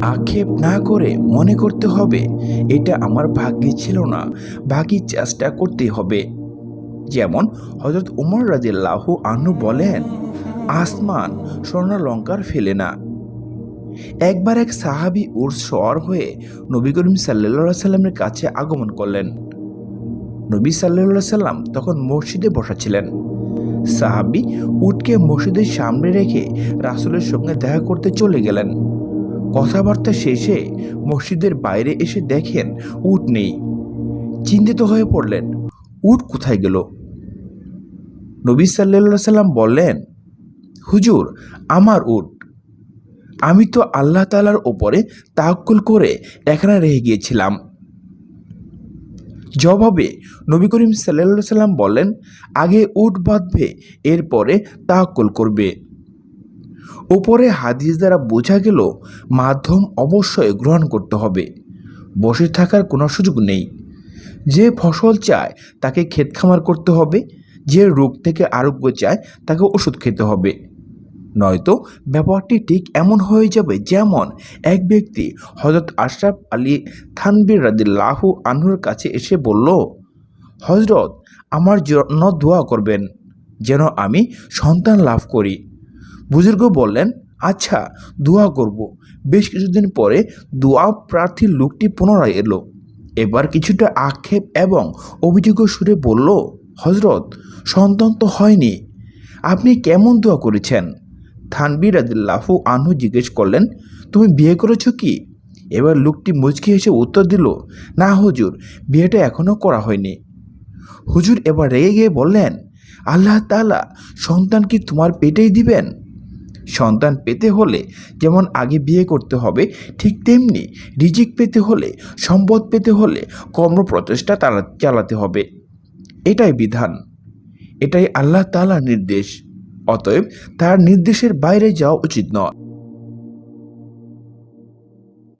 আক্ষেপ না করে মনে করতে হবে, এটা আমার ভাগ্যে ছিল না। বাকি চেষ্টা করতে হবে। যেমন হজরত উমর রাজিল্লাহু আনু বলেন, আসমান স্বর্ণালঙ্কার ফেলে না। একবার এক সাহাবি উর সর হয়ে নবী করিম সাল্লা সাল্লামের কাছে আগমন করলেন। নবী সাল্লা সাল্লাম তখন মসজিদে বসা ছিলেন। সাহাবি উটকে মসজিদের সামনে রেখে রাসুলের সঙ্গে দেখা করতে চলে গেলেন। কথাবার্তা শেষে মসজিদের বাইরে এসে দেখেন উট নেই। চিন্তিত হয়ে পড়লেন, উট কোথায় গেল? নবী সাল্লা সাল্লাম বললেন, হুজুর, আমার উট। আমি তো আল্লাহ তালার ওপরে তাক্কুল করে এখানে রেখে গিয়েছিলাম। জবাবে নবী করিম সাল্লা সাল্লাম বললেন আগে উট বাঁধবে, এরপরে তাক্কুল করবে। উপরে হাদিস দ্বারা বোঝা গেল, মাধ্যম অবশ্যই গ্রহণ করতে হবে। বসে থাকার কোনো সুযোগ নেই। যে ফসল চায়, তাকে ক্ষেত খামার করতে হবে। যে রোগ থেকে আরোগ্য চায়, তাকে ওষুধ খেতে হবে। নয়তো ব্যাপারটি ঠিক এমন হয়ে যাবে যেমন এক ব্যক্তি হজরত আশরাফ আলী থানবির রাদিল্লাহু আনহুর কাছে এসে বলল হজরত আমার জন্য দোয়া করবেন যেন আমি সন্তান লাভ করি। বুজুর্গ বললেন আচ্ছা দোয়া করব। বেশ কিছুদিন পরে দোয়া প্রার্থীর লোকটি পুনরায় এলো। এবার কিছুটা আক্ষেপ এবং অভিযোগ সুরে বলল হজরত সন্তান তো হয়নি, আপনি কেমন দোয়া করেছেন? থানবির আদিল্লাহু আনহু জিজ্ঞেস করলেন, তুমি বিয়ে করেছ কি? এবার লোকটি মুচকি এসে উত্তর দিল, না হুজুর, বিয়েটা এখনও করা হয়নি। হুজুর এবার রেগে গিয়ে বললেন, আল্লাহ তালা সন্তান কি তোমার পেটেই দিবেন? সন্তান পেতে হলে যেমন আগে বিয়ে করতে হবে, ঠিক তেমনি রিজিক পেতে হলে, সম্পদ পেতে হলে কর্ম প্রচেষ্টা তারা চালাতে হবে। এটাই বিধান। এটাই আল্লাহ তালার নির্দেশ। অতএব তার নির্দেশের বাইরে যাওয়া উচিত নয়।